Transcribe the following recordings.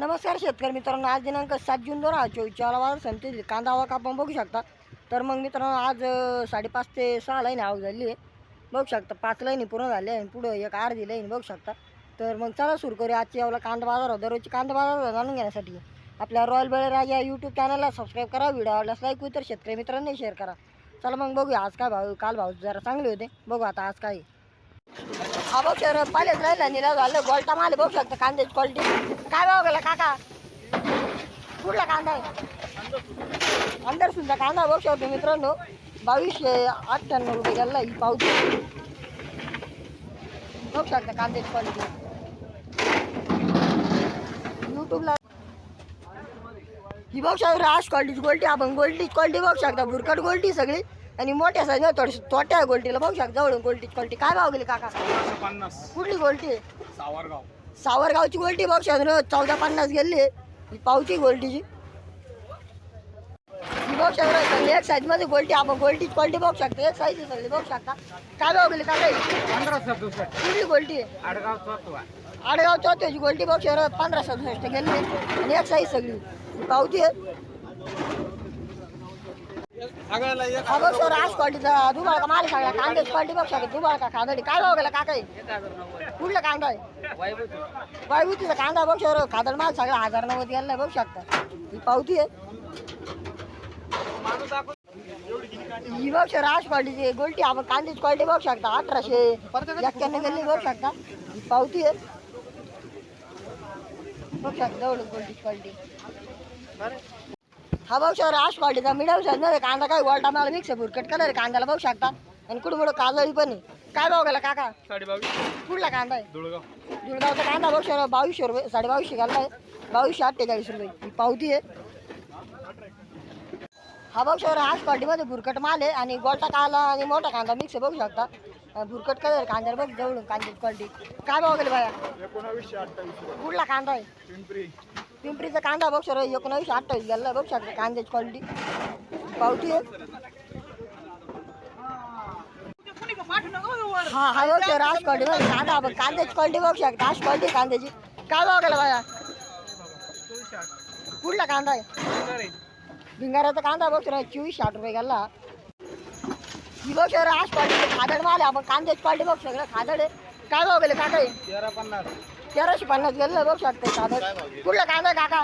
नमस्कार शेतकरी मित्रांनो आज दिनांक सात जून दोन हजार चोवीसच्या वाजता संतील कांदा आवक आपण बघू शकता. तर मग मित्रांनो आज साडेपाच ते सहा लाईन आवक झाली आहे. बघू शकता पाच लाईनी पूर्ण झाली आहे आणि पुढं एक अर्धी लाईन बघू शकता. तर मग चला सुरू करूया आजची यावला कांदा बाजार दररोजची कांदा बाजार जाणून घेण्यासाठी आपल्या रॉयल बळीराज या यूट्यूब चॅनलला सबस्क्राईब करा. व्हिडिओ आवडल्यास लाईक तर शेतकरी मित्रांनी शेअर करा. चला मग बघूया आज काय भाव काल भाव जरा चांगले होते. बघू आता आज काय अबो हा बघ सर पाहिलेच राहिला निराव झालं गोल्टा माल बघू शकता कांद्याची क्वालिटी काय भाव गेला काका? कुठला कांदा आहे? अंदर सुद्धा कांदा बघू शकतो मित्रांनो. बावीसशे अठ्ठ्याण्णव रुपये गेला ही पावती बघू शकता कांद्याची क्वालिटी यूट्यूबला ही बघू शकता राश क्वालिटीची गोल्टी आपण गोल्डीची क्वालिटी बघू शकता. भुरकट गोल्टी सगळी. आणि मोठ्या साईज थोडीशी तोट्या गोल्टीला. बघू शकता जवळून गोल्टीची क्वालिटी काय भाव गेली काका? पन्नास. कुठली गोल्टी? सावरगाव. सावरगावची गोल्टी बघ शकतो. चौदा पन्नास गेली. ही पावती गोल्टीची. बघ शकतो एक साईजमध्ये गोल्टी. आपण गोल्टीची क्वालिटी बघू शकतो. एक साईज सगळी बघू शकता. काय भाव गेली काय कुठली गोल्टी? आडगाव चौथ्याची गोल्टी बघ शकतो. पंधरा सदुसष्ट गेली. आणि एक साईज सगळी. पावती आहे. बघ सर आज क्वालिटीचा दुबाळ का माल सगळा कांद्याची क्वालिटी बघ दुबाळ का खादडी काय भाव गेला का काय कुठला कांदा आहे? कांदा बघ सर खादड माल सगळा हजार नव्वद गेला बघू शकता. ही पावती आहे. ही बघ सर आज क्वालिटीची गोल्टी आपण कांद्याची क्वालिटी बघू शकता. अठराशे एक्क्याण्णव गेली बघू शकता. ही पावती आहे. बघू शकता जवळ गोल्टीची क्वालिटी हा सर आज क्वालिटीचा मिडियम साईजमध्ये कांदा काय गोल्टा माल मिक्स भुरकट कलर कांद्याला बघू शकता. आणि कुठं कुठं काजळी पण आहे. काय भाव गेला काका? कुठला कांदा आहे? जुळगावचा कांदा सर बावीसशे रुपये साडे बावीसशे घालला आहे. बावीसशे अठ्ठेचाळीस रुपये. ही पावती आहे. हा बघ सर आज क्वालिटीमध्ये भुरकट माल आहे. आणि गोल्टा काला आणि मोठा कांदा मिक्स बघू शकता. भुरकट कलर कांद्याला बघ जवळून कांद्याची क्वालिटी काय भाव गेले बाया? एकोणावीसशे अठ्ठावीस. कुठला कांदा आहे? पिंपरी. पिंपरीचा कांदा बघ सर एकोणावीसशे अठ्ठावीस गेला बघ शकता कांद्याची क्वालिटी पावती आहे हा हा बघ सर आज क्वालिटी बघ कांदा बघ कांद्याची क्वालिटी बघू शकता आज क्वालिटी कांद्याची. काय भाव गेला बाया? कुठला कांदा आहे? भिंगाऱ्याचा कांदा बघ सर चोवीस साठ रुपये गेला. ही बघ सर आज क्वालिटी खादड माल आहे आपण कांद्याची क्वालिटी बघ सगळं खादड आहे. काय भाव गेले काका तेरा पन्नास तेराशे पन्नास गेलं बघ शकते खादड कुठला कांदा काका?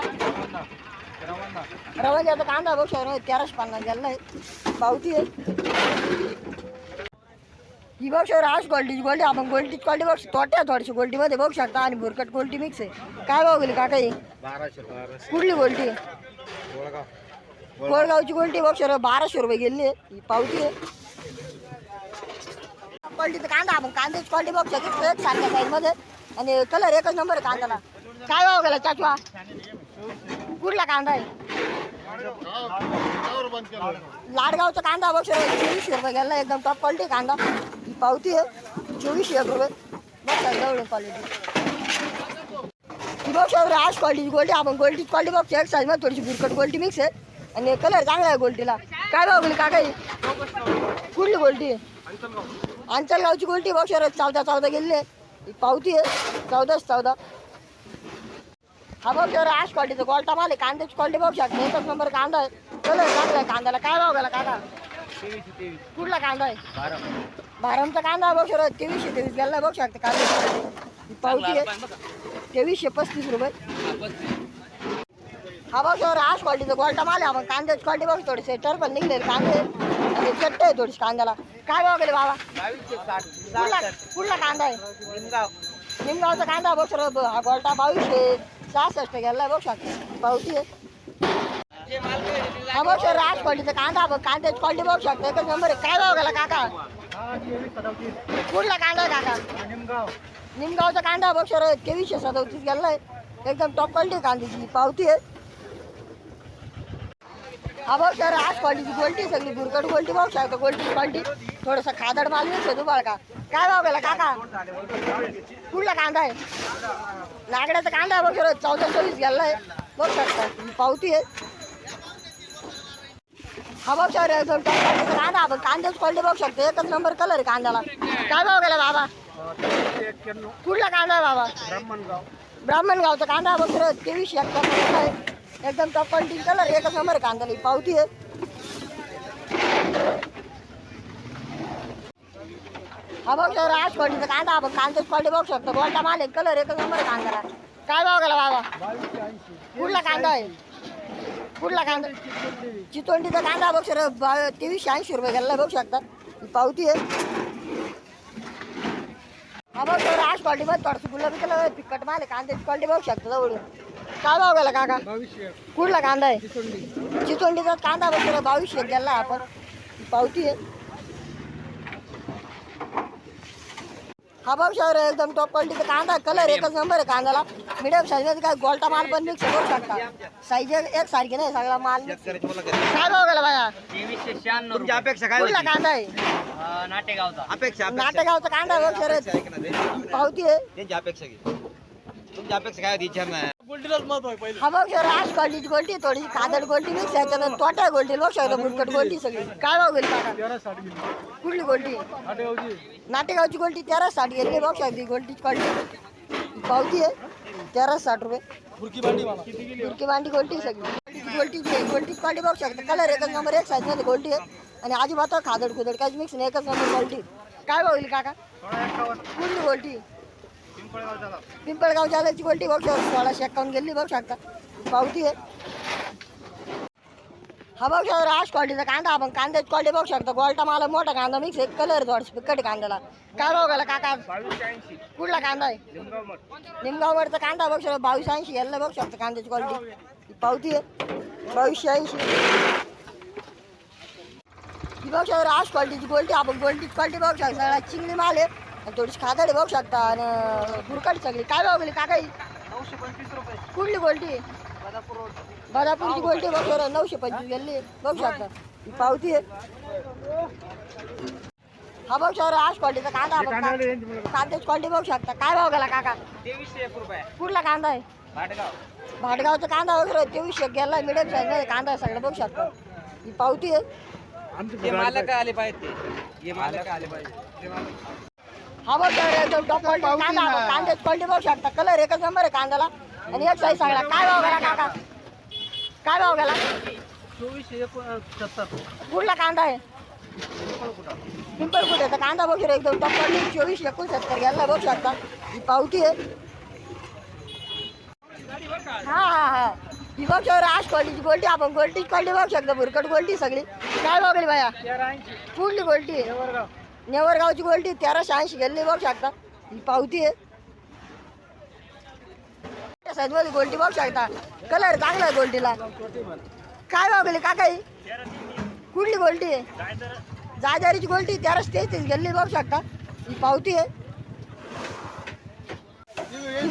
रवंदा रवांजाचा कांदा बघ सर तेराशे पन्नास गेला आहे पावती आहे. ही बघ सर आज गोल्डीची गोल्डी आपण गोल्डीची क्वालिटी बघ तोट्या थोडीशी गोल्डीमध्ये बघू शकता आणि भुरकट गोल्डी मिक्स आहे. काय भाव गेली काका ही? कुठली गोल्डी? कोळगावची गोल्टी बघ सर बाराशे रुपये गेली आहे. ही पावती आहे. क्वालिटीचा कांदा आपण कांद्याची क्वालिटी बघ शकतो सारख्या साईजमध्ये आणि कलर एकच नंबर आहे कांद्याला. काय भाव गेला चाचवा? कुठला कांदा आहे? लाडगावचा कांदा बघ चोवीसशे रुपये गेला एकदम टॉप क्वालिटी कांदा. ही पावती आहे चोवीसशे एक रुपये. बघ जवळ क्वालिटी बघ शेवर आज क्वालिटीची गोल्टी आपण गोल्टी क्वालिटी बघ एक साईजमध्ये थोडीशी बुरकट गोल्टी मिक्स आहे. आणि कलर चांगला आहे गोल्टीला काय भाव गेली काका कुठली गोल्टी अंचलगावची गोल्टी बघ शेवर चौदा चौदा गेलेली. आहे पावती आहे. चौदाच चौदा. हा बघ सर आज क्वालिटीचा गोल्टा माल आहे. कांद्याची क्वालिटी बघू शकता. एकच नंबर कांदा आहे. कलर चांगला आहे कांद्याला. काय भाव गेला कांदा? कुठला कांदा आहे? बारामचा कांदा बघ सर तेवीसशे तेवीस गेला बघू शकता. कांदा पावती आहे. तेवीसशे पस्तीस रुपये. हा बघ सर आज क्वालिटीचा गोल्टा माल आहे. आपण कांद्याची क्वालिटी बघू थोडेसे टर्पल निघले कांदे. आणि चट्ट आहे थोडीशी कांद्याला. काय भाव गेले बाबा? कुठला कुठला कांदा आहे. निमगाव. निमगावचा कांदा बघ सर हा गोल्टा बावीसशे सहासष्ट गेला बघ शकता. पावती आहे. हा बघ सर आज क्वालिटीचा कांदा बघ. कांद्याची क्वालिटी बघ शकता. एकच नंबर आहे. काय भाव गेला काका? हा कुठला कांदा आहे काका. निमगाव. निमगावचा कांदा बघ सर तेवीसशे सदतीस गेलाय. एकदम टॉप क्वालिटी कांद्याची. पावती आहे. हा बघ सर आज क्वालिटीची गोल्टी सगळी बुरकट गोल्टी भाऊ शकता गोल्टी क्वालिटी. थोडंसं खादड माल मिळतो दुबाळ का? काय भाव गेला काका? कुठला कांदा आहे? नागड्याचा कांदा आहे बघ सर चौदा चोवीस गेलाय. बघ सर पावती आहे. हा बघ सर कांदा आपण कांद्याच क्वालिटी बघू शकतो. एकच नंबर कलर आहे कांद्याला. काय भाव गेला बाबा? कुठला कांदा आहे बाबा? ब्राह्मणगाव. ब्राह्मण गावचा कांदा बघ तेवीस एक आहे. एकदम टॉप क्वालिटी कलर एकच नंबर कांदा पावती आहे. हा बघ सर आज क्वालिटीचा कांदा आपण कांद्याची क्वालिटी बघू शकतो. गोल्टा माल आहे कलर एकच नंबर कांदा. काय भाव गेला बाबा? कुठला कांदा आहे? कुठला कांदा? चितोंडीचा कांदा बघ सर तेवीसशे ऐंशी रुपये गेला बघू शकता. पावती आहे. हा बघ सर आज क्वालिटी मध्ये थोडंसं गुलाबी कलर पिकट माल आहे कांद्याची क्वालिटी बघू शकतो जवळून. काय भाव गेला काका? कुठला कांदा आहे? चितोंडी. चितोंडीचा कांदा बघ सर बावीसशे गेला आपण. ही पावती आहे. हा बघ सर एकदम टॉप क्वालिटीचा कांदा कलर एकच नंबर आहे कांद्याला. मिडियम साईजमध्ये काय गोल्टा माल पण मिक्स करू शकता. साईज एक सारखी नाही सगळा माल. काय भाव गेला बाया? तुमची अपेक्षा काय कुठला कांदा आहे? नाटेगावचा. अपेक्षा नाटेगावचा कांदा ना ते. पावती आहे. त्यांची अपेक्षा घे. तुमची अपेक्षा काय होती? विचार नाही हा बघ सर आज क्वालिटीची गोल्टी थोडीशी कादड गोल्टी मिक्स आहे त्याच्यात तोट्या गोल्टी बघ शकता बुटकट गोल्टी सगळी. काय भाव गेली काका तेरा साठ गेली. कुठली गोल्टी नाटेगावची. नाटेगावची गोल्टी तेरा साठ गेली बघ शकते गोल्टीची क्वालिटी पावती आहे तेरा साठ रुपये. बुरकी भांडी मला. किती गेली तुर्की भांडी गोल्टी सगळी गोल्टीची गोल्टी क्वालिटी बघू शकता. कलर एकच नंबर एक साईजमध्ये गोल्टी आहे. आणि अजिबात खादड खुदड काहीच मिक्स नाही एकच नंबर गोल्टी काय भाव गेली काका? कुठली गोल्टी पिंपळगाव जाल्याची गोल्टी बघू शकता सोळाशे एक्कावन्न गेली बघू शकता पावती आहे. हा बघू शकता राज क्वालिटीचा कांदा. आपण कांद्याची क्वालिटी बघू शकता. गोल्टा मला मोठा कांदा मिक्स एक कलर थोडस पिकट कांद्याला. काय गेला काका? कुठला कांदा आहे? निमगाववरचा कांदा बघू शकता. बावीस ऐंशी याला बघू शकता कांद्याची क्वालिटी पावती आहे. बावीसशे ऐंशी. ही बघू शकता राज क्वालिटीची गोल्टी आपण गोल्टीची क्वालिटी बघू शकता. चिंगली माल आहे. आणि थोडीशी खादाडी बघू शकता आणि बुरकाटी सगळी काय भाव गेली? काका ही? नऊशे पंचवीस रुपये कुठली गोल्टी? बदापूरची गोल्टी बघ नऊशे पंचवीस गेली. बघू शकता. ही पावती आहे. हा बघ सर आज क्वालिटीचा कांदा कांद्याची क्वालिटी बघू शकता. काय भाव गेला काका? तेवीसशे एक रुपये. कुठला कांदा आहे? भाटगाव. भाटगावचा कांदा वगैरे तेवीसशे गेला मिडियम साईजमध्ये कांदा आहे सगळं बघू शकता. ही पावती आहे. ते मालक आले पाहिजे. ते हे मालक. आले पाहिजे. हा बघ कांदा कांद्याची क्वालिटी बघू शकता. कलर एकच नंबर आहे कांद्याला. आणि एक साईज सगळा काय भाव गेला काका? काय भाव गेला? चोवीसशे एकोणसत्तर. कुठला कांदा आहे? पिंपल कुठे तर कांदा बघू एकदम टॉप क्वालिटी चोवीस एकोणसत्तर. घ्यायला बघू शकता. ही पावती आहे. हा हा हा. ही बघ सर आज क्वालिटीची गोल्टी आपण गोल्टी क्वालिटी बघू शकता. भुरकट गोल्टी सगळी. काय बघली बाया? कुठली गोल्टी देवरगाव. नेवरगावची गोल्टी तेराशे ऐंशी गेली बघू शकता ही पावती आहे. साईजमध्ये गोल्टी बघू शकता कलर चांगला आहे गोल्टीला. काय भाव गेली काही कुठली गोल्टी आहे? जाजारीची गोल्टी तेराशे तेहतीस गेली बघू शकता ही पावती आहे.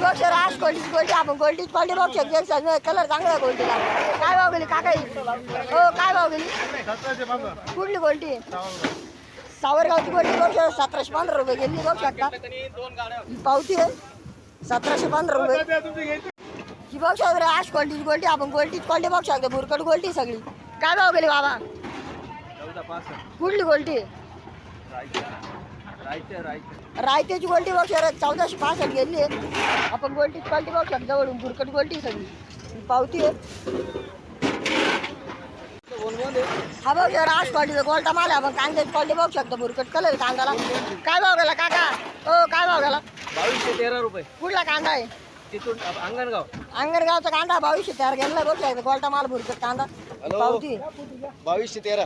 बघ सर आज गोल्डीची गोल्टी. आपण गोल्डीची क्वालिटी बघू शकतो कलर चांगला आहे गोल्टीला. काय भाव गेली काकाई? हो काय भाव गेली? कुठली गोल्टी आहे? सावरगावची गोल्टी बघ सतराशे पंधरा रुपये गेली बघू शकता. ही पावती आहे. सतराशे पंधरा रुपये. ही बघ शकतो रे, आज क्वालिटीची क्वालिटी आपण गोल्टीची क्वालिटी बघू शकतो. भुरकट क्वालिटी सगळी. काय भाव गेली बाबा? कुठली क्वालिटी रायतेची राहायचं गोल्टी बघू शकत. चौदाशे पासष्ट गेली आहे. आपण गोल्टीची क्वालिटी बघू शकतो. जवळून भुरकट गोल्टी सगळी. पावती आहे. हा बघ जरा आज क्वालिटीचा गोल्टा माल आहे आपण कांद्याची क्वालिटी बघू शकतो भुरकट कलर कांद्याला. काय भाव गेला काका? हो काय भाव गेला? बावीसशे तेरा रुपये. कुठला कांदा आहे? तिथून अंगणगाव. अंगणगावचा कांदा बावीसशे तयार गेला बघ शकतो गोल्टा माल भुरकट कांदा. पावती. बावीसशे तेरा.